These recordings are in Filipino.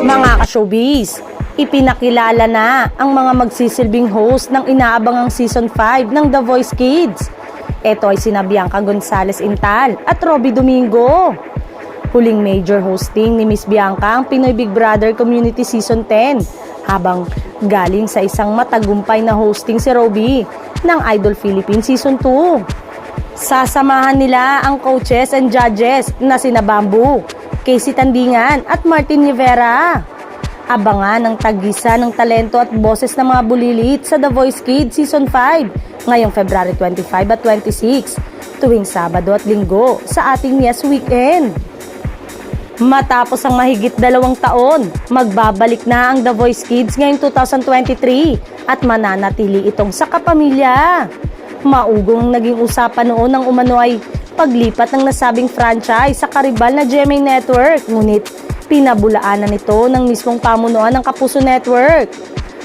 Mga ka-showbiz, ipinakilala na ang mga magsisilbing host ng inaabangang Season 5 ng The Voice Kids. Ito ay sina Bianca Gonzalez Intal at Robbie Domingo. Huling major hosting ni Miss Bianca ang Pinoy Big Brother Community Season 10 habang galing sa isang matagumpay na hosting si Robbie ng Idol Philippines Season 2. Sasamahan nila ang coaches and judges na sina Bamboo, Casey Tandingan at Martin Rivera. Abangan ang tagisa ng talento at boses ng mga bulilit sa The Voice Kids Season 5 ngayong February 25 at 26 tuwing Sabado at Linggo sa ating Yes Weekend. Matapos ang mahigit dalawang taon, magbabalik na ang The Voice Kids ngayong 2023 at mananatili itong sa kapamilya. Maugong naging usapan noon ng umano ay paglipat ng nasabing franchise sa karibal na GMA Network, ngunit pinabulaanan nito ng mismong pamunuan ng Kapuso Network.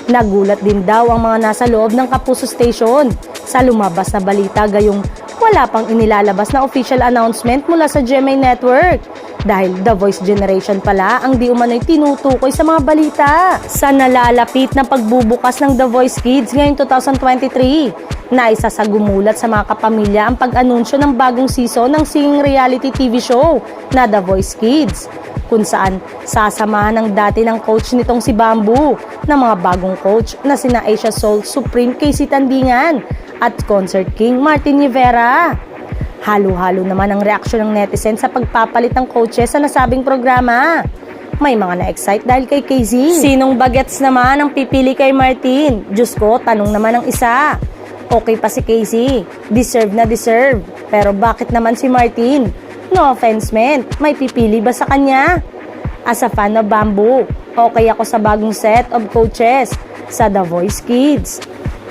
Nagulat din daw ang mga nasa loob ng Kapuso Station sa lumabas na balita gayong wala pang inilalabas na official announcement mula sa GMA Network dahil The Voice Generation pala ang di umano'y tinutukoy sa mga balita. Sa nalalapit na pagbubukas ng The Voice Kids ngayong 2023, na isa sa gumulat sa mga kapamilya ang pag-anunsyo ng bagong season ng singing reality TV show na The Voice Kids kung saan sasamahan ng dati ng coach nitong si Bamboo ng mga bagong coach na sina Asia Soul Supreme Casey Tandingan at Concert King Martin Rivera. Halo-halo naman ang reaksyon ng netizen sa pagpapalit ng coaches sa nasabing programa. May mga na-excite dahil kay KZ. Sinong bagets naman ang pipili kay Martin? Diyos ko, tanong naman ang isa. Okay pa si Casey. Deserve na deserve. Pero bakit naman si Martin? No offense, men. May pipili ba sa kanya? As a fan of Bamboo, okay ako sa bagong set of coaches sa The Voice Kids.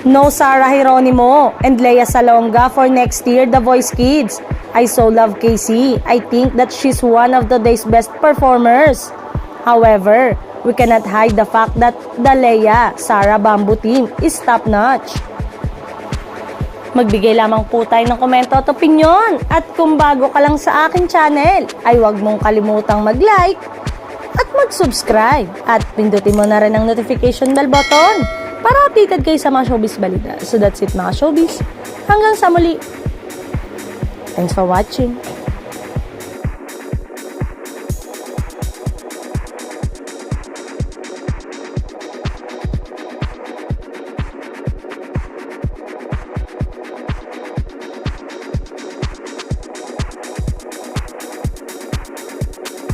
No Sarah Hieronimo and Leia Salonga for next year The Voice Kids. I so love Casey. I think that she's one of today's best performers. However, we cannot hide the fact that the Leia Sarah Bamboo team is top notch. Magbigay lamang po tayo ng komento at opinion. At kung bago ka lang sa aking channel, ay huwag mong kalimutang mag-like at mag-subscribe. At pindutin mo na rin ang notification bell button para updated kayo sa mga showbiz balita. So that's it mga showbiz. Hanggang sa muli. Thanks for watching.